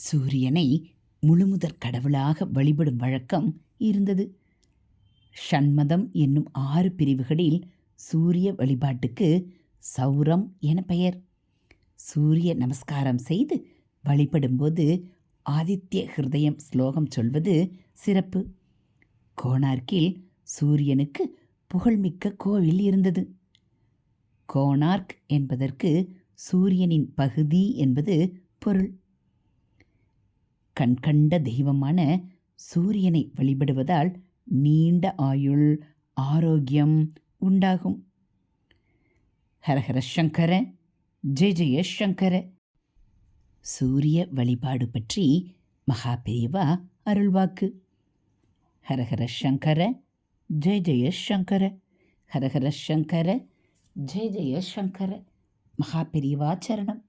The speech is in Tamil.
சூரியனை முழுமுதற் கடவுளாக வழிபடும் வழக்கம் இருந்தது. ஷண்மதம் என்னும் ஆறு பிரிவுகளில் சூரிய வழிபாட்டுக்கு சௌரம் என பெயர். சூரிய நமஸ்காரம் செய்து வழிபடும்போது ஆதித்ய ஹிருதயம் ஸ்லோகம் சொல்வது சிறப்பு. கோணார்க்கில் சூரியனுக்கு புகழ்மிக்க கோவில் இருந்தது. கோணார்க் என்பதற்கு சூரியனின் பகுதி என்பது பொருள். கண்கண்ட தெய்வமான சூரியனை வழிபடுவதால் நீண்ட ஆயுள் ஆரோக்கியம் உண்டாகும். ஹரஹர சங்கர ஜெய ஜெய சங்கர. சூரிய வழிபாடு பற்றி மகா பெரியவா அருள்வாக்கு ஹரஹர சங்கர ஜெய ஜெய சங்கர. ஹரஹர சங்கர ஜெய ஜெய சங்கர. மகா பெரியவா சரணம்.